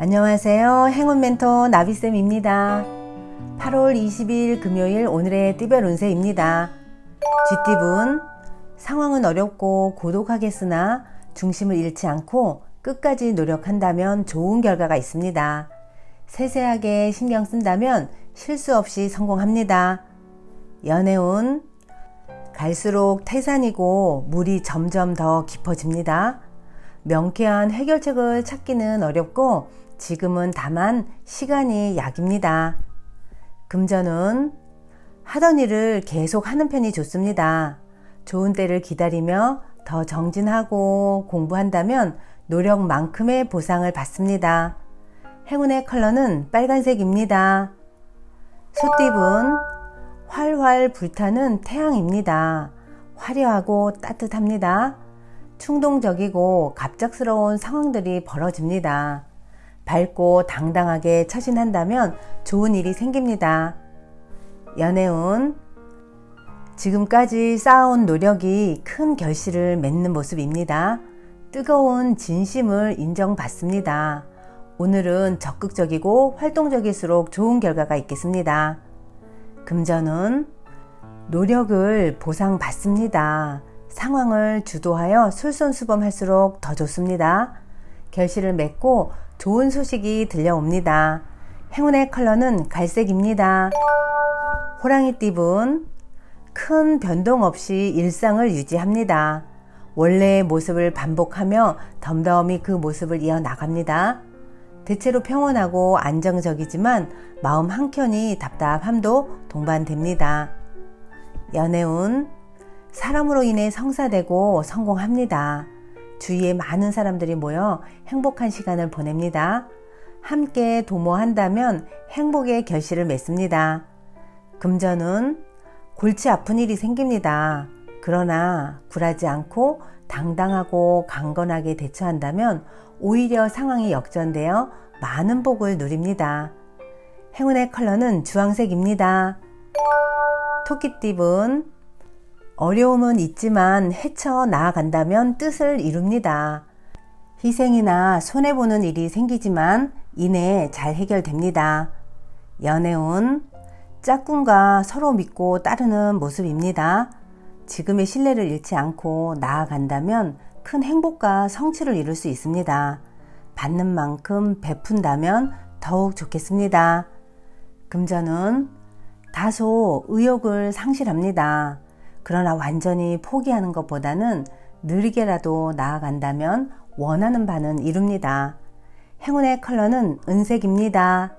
안녕하세요. 행운 멘토 나비쌤입니다. 8월 20일 금요일 오늘의 띠별 운세입니다. 쥐띠분, 상황은 어렵고 고독하겠으나 중심을 잃지 않고 끝까지 노력한다면 좋은 결과가 있습니다. 세세하게 신경 쓴다면 실수 없이 성공합니다. 연애운, 갈수록 태산이고 물이 점점 더 깊어집니다. 명쾌한 해결책을 찾기는 어렵고 지금은 다만 시간이 약입니다. 금전은 하던 일을 계속 하는 편이 좋습니다. 좋은 때를 기다리며 더 정진하고 공부한다면 노력만큼의 보상을 받습니다. 행운의 컬러는 빨간색입니다. 소띠분 활활 불타는 태양입니다. 화려하고 따뜻합니다. 충동적이고 갑작스러운 상황들이 벌어집니다. 밝고 당당하게 처신한다면 좋은 일이 생깁니다. 연애운 지금까지 쌓아온 노력이 큰 결실을 맺는 모습입니다. 뜨거운 진심을 인정받습니다. 오늘은 적극적이고 활동적일수록 좋은 결과가 있겠습니다. 금전은 노력을 보상받습니다. 상황을 주도하여 솔선수범할수록 더 좋습니다. 결실을 맺고 좋은 소식이 들려옵니다. 행운의 컬러는 갈색입니다. 호랑이 띠분 큰 변동 없이 일상을 유지합니다. 원래의 모습을 반복하며 덤덤히 그 모습을 이어나갑니다. 대체로 평온하고 안정적이지만 마음 한켠이 답답함도 동반됩니다. 연애운 사람으로 인해 성사되고 성공합니다. 주위에 많은 사람들이 모여 행복한 시간을 보냅니다. 함께 도모한다면 행복의 결실을 맺습니다. 금전은 골치 아픈 일이 생깁니다. 그러나 굴하지 않고 당당하고 강건하게 대처한다면 오히려 상황이 역전되어 많은 복을 누립니다. 행운의 컬러는 주황색입니다. 토끼띠분 어려움은 있지만 헤쳐 나아간다면 뜻을 이룹니다. 희생이나 손해보는 일이 생기지만 이내 잘 해결됩니다. 연애운 짝꿍과 서로 믿고 따르는 모습입니다. 지금의 신뢰를 잃지 않고 나아간다면 큰 행복과 성취를 이룰 수 있습니다. 받는 만큼 베푼다면 더욱 좋겠습니다. 금전은 다소 의욕을 상실합니다. 그러나 완전히 포기하는 것보다는 느리게라도 나아간다면 원하는 바는 이룹니다. 행운의 컬러는 은색입니다.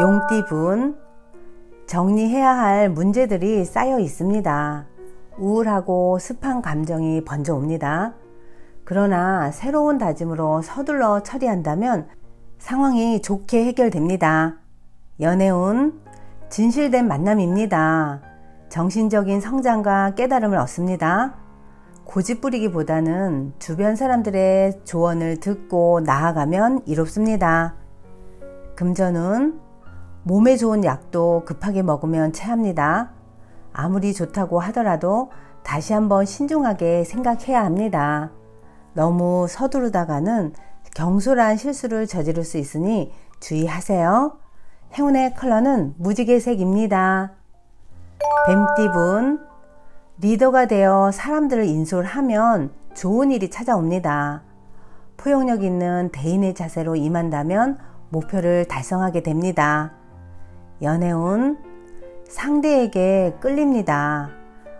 용띠분 정리해야 할 문제들이 쌓여 있습니다. 우울하고 습한 감정이 번져 옵니다. 그러나 새로운 다짐으로 서둘러 처리한다면 상황이 좋게 해결됩니다. 연애운 진실된 만남입니다. 정신적인 성장과 깨달음을 얻습니다. 고집부리기보다는 주변 사람들의 조언을 듣고 나아가면 이롭습니다. 금전은 몸에 좋은 약도 급하게 먹으면 체합니다. 아무리 좋다고 하더라도 다시 한번 신중하게 생각해야 합니다. 너무 서두르다가는 경솔한 실수를 저지를 수 있으니 주의하세요. 행운의 컬러는 무지개색입니다. 뱀띠분, 리더가 되어 사람들을 인솔하면 좋은 일이 찾아옵니다. 포용력 있는 대인의 자세로 임한다면 목표를 달성하게 됩니다. 연애운, 상대에게 끌립니다.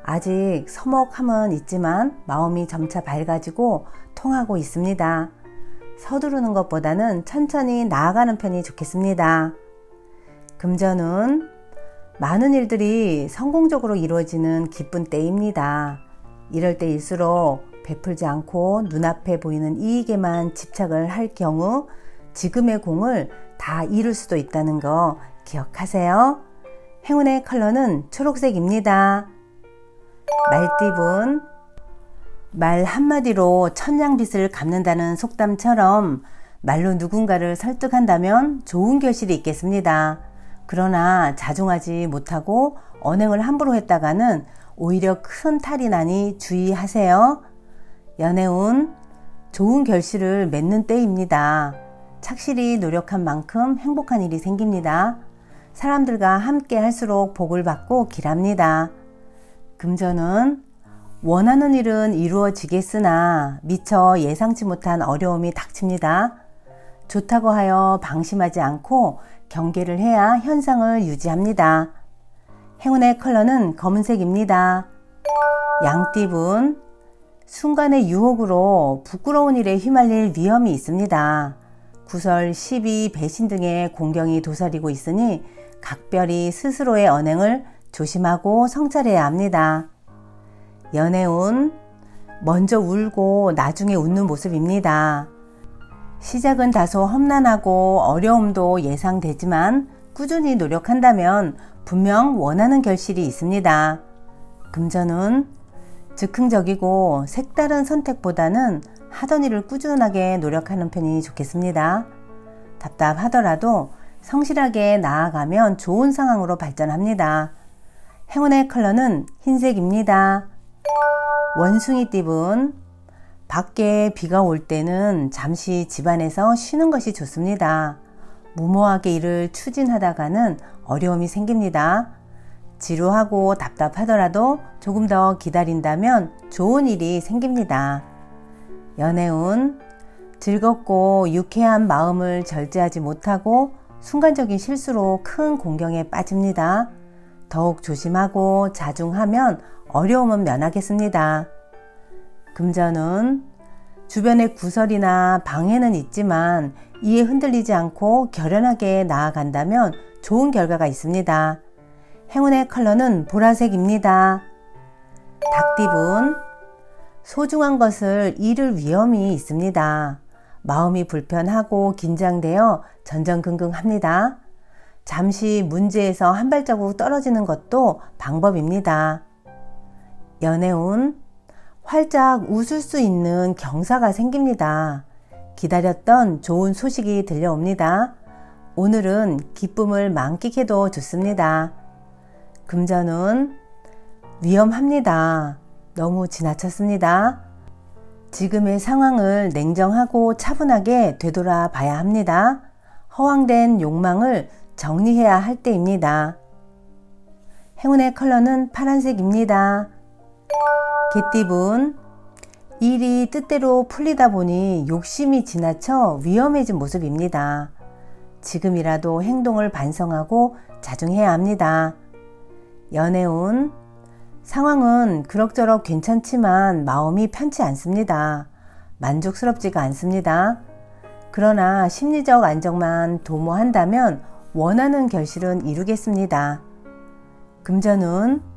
아직 서먹함은 있지만 마음이 점차 밝아지고 통하고 있습니다. 서두르는 것보다는 천천히 나아가는 편이 좋겠습니다. 금전은 많은 일들이 성공적으로 이루어지는 기쁜 때입니다. 이럴 때일수록 베풀지 않고 눈앞에 보이는 이익에만 집착을 할 경우 지금의 공을 다 잃을 수도 있다는 거 기억하세요. 행운의 컬러는 초록색입니다. 말띠분 말 한마디로 천냥빚을 갚는다는 속담처럼 말로 누군가를 설득한다면 좋은 결실이 있겠습니다. 그러나 자중하지 못하고 언행을 함부로 했다가는 오히려 큰 탈이 나니 주의하세요. 연애운 좋은 결실을 맺는 때입니다. 착실히 노력한 만큼 행복한 일이 생깁니다. 사람들과 함께 할수록 복을 받고 길합니다. 금전은 원하는 일은 이루어지겠으나 미처 예상치 못한 어려움이 닥칩니다. 좋다고 하여 방심하지 않고 경계를 해야 현상을 유지합니다. 행운의 컬러는 검은색입니다. 양띠분, 순간의 유혹으로 부끄러운 일에 휘말릴 위험이 있습니다. 구설, 시비, 배신 등의 공경이 도사리고 있으니 각별히 스스로의 언행을 조심하고 성찰해야 합니다. 연애운, 먼저 울고 나중에 웃는 모습입니다. 시작은 다소 험난하고 어려움도 예상되지만 꾸준히 노력한다면 분명 원하는 결실이 있습니다. 금전은 즉흥적이고 색다른 선택보다는 하던 일을 꾸준하게 노력하는 편이 좋겠습니다. 답답하더라도 성실하게 나아가면 좋은 상황으로 발전합니다. 행운의 컬러는 흰색입니다. 원숭이 띠분 밖에 비가 올 때는 잠시 집안에서 쉬는 것이 좋습니다. 무모하게 일을 추진하다가는 어려움이 생깁니다. 지루하고 답답하더라도 조금 더 기다린다면 좋은 일이 생깁니다. 연애운 즐겁고 유쾌한 마음을 절제하지 못하고 순간적인 실수로 큰 공경에 빠집니다. 더욱 조심하고 자중하면 어려움은 면하겠습니다. 금전은 주변의 구설이나 방해는 있지만 이에 흔들리지 않고 결연하게 나아간다면 좋은 결과가 있습니다. 행운의 컬러는 보라색입니다. 닭띠분 소중한 것을 잃을 위험이 있습니다. 마음이 불편하고 긴장되어 전전긍긍합니다. 잠시 문제에서 한 발자국 떨어지는 것도 방법입니다. 연애운 활짝 웃을 수 있는 경사가 생깁니다. 기다렸던 좋은 소식이 들려옵니다. 오늘은 기쁨을 만끽해도 좋습니다. 금전은 위험합니다. 너무 지나쳤습니다. 지금의 상황을 냉정하고 차분하게 되돌아 봐야 합니다. 허황된 욕망을 정리해야 할 때입니다. 행운의 컬러는 파란색입니다. 개띠분, 일이 뜻대로 풀리다 보니 욕심이 지나쳐 위험해진 모습입니다. 지금이라도 행동을 반성하고 자중해야 합니다. 연애운, 상황은 그럭저럭 괜찮지만 마음이 편치 않습니다. 만족스럽지가 않습니다. 그러나 심리적 안정만 도모한다면 원하는 결실은 이루겠습니다. 금전은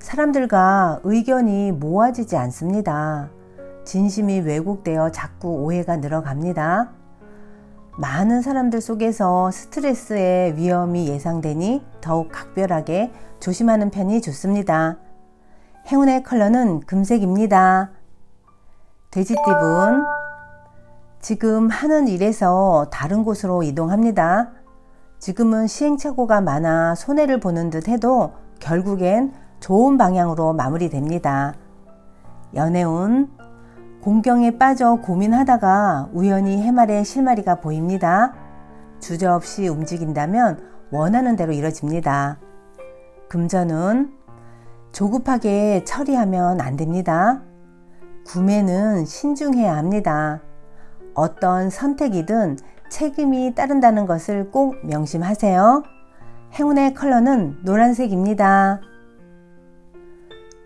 사람들과 의견이 모아지지 않습니다. 진심이 왜곡되어 자꾸 오해가 늘어갑니다. 많은 사람들 속에서 스트레스의 위험이 예상되니 더욱 각별하게 조심하는 편이 좋습니다. 행운의 컬러는 금색입니다. 돼지띠분, 지금 하는 일에서 다른 곳으로 이동합니다. 지금은 시행착오가 많아 손해를 보는 듯 해도 결국엔 좋은 방향으로 마무리됩니다. 연애운, 공경에 빠져 고민하다가 우연히 해말의 실마리가 보입니다. 주저없이 움직인다면 원하는 대로 이뤄집니다. 금전은 조급하게 처리하면 안 됩니다. 구매는 신중해야 합니다. 어떤 선택이든 책임이 따른다는 것을 꼭 명심하세요. 행운의 컬러는 노란색입니다.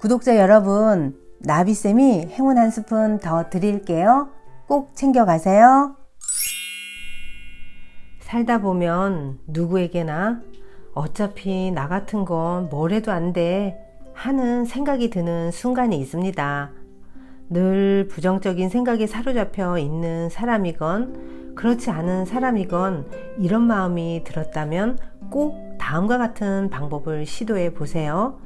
구독자 여러분, 나비쌤이 행운 한 스푼 더 드릴게요. 꼭 챙겨가세요. 살다 보면 누구에게나 어차피 나 같은 건 뭘 해도 안 돼 하는 생각이 드는 순간이 있습니다. 늘 부정적인 생각에 사로잡혀 있는 사람이건 그렇지 않은 사람이건 이런 마음이 들었다면 꼭 다음과 같은 방법을 시도해 보세요.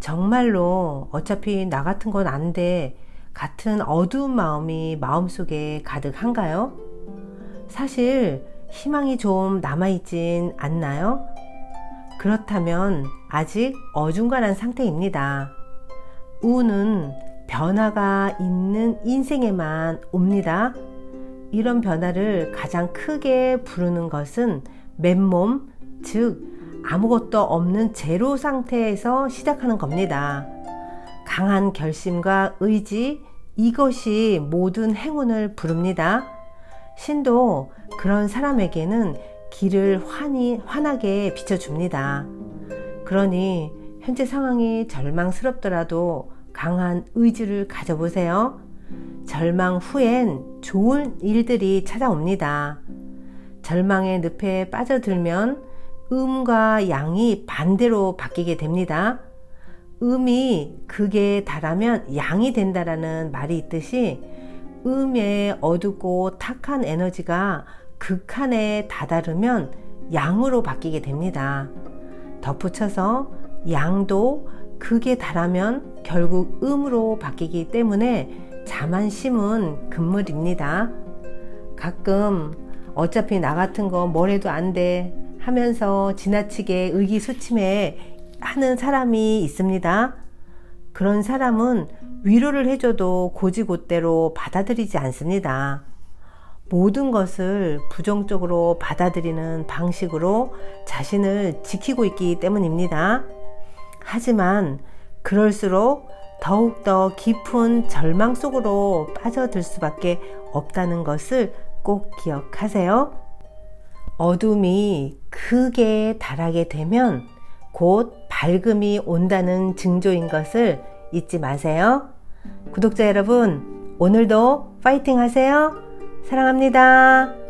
정말로 어차피 나 같은 건 안 돼. 같은 어두운 마음이 마음속에 가득한가요? 사실 희망이 좀 남아있진 않나요? 그렇다면 아직 어중간한 상태입니다. 우는 변화가 있는 인생에만 옵니다. 이런 변화를 가장 크게 부르는 것은 맨몸, 즉 아무것도 없는 제로 상태에서 시작하는 겁니다. 강한 결심과 의지, 이것이 모든 행운을 부릅니다. 신도 그런 사람에게는 길을 환히, 환하게 비춰줍니다. 그러니 현재 상황이 절망스럽더라도 강한 의지를 가져보세요. 절망 후엔 좋은 일들이 찾아옵니다. 절망의 늪에 빠져들면 음과 양이 반대로 바뀌게 됩니다. 음이 극에 달하면 양이 된다라는 말이 있듯이 음의 어둡고 탁한 에너지가 극한에 다다르면 양으로 바뀌게 됩니다. 덧붙여서 양도 극에 달하면 결국 음으로 바뀌기 때문에 자만심은 금물입니다. 가끔 어차피 나 같은 거 뭐래도 안 돼 하면서 지나치게 의기소침해 하는 사람이 있습니다. 그런 사람은 위로를 해줘도 고지고대로 받아들이지 않습니다. 모든 것을 부정적으로 받아들이는 방식으로 자신을 지키고 있기 때문입니다. 하지만 그럴수록 더욱더 깊은 절망 속으로 빠져들 수밖에 없다는 것을 꼭 기억하세요. 어둠이 크게 달하게 되면 곧 밝음이 온다는 징조인 것을 잊지 마세요. 구독자 여러분, 오늘도 파이팅 하세요. 사랑합니다.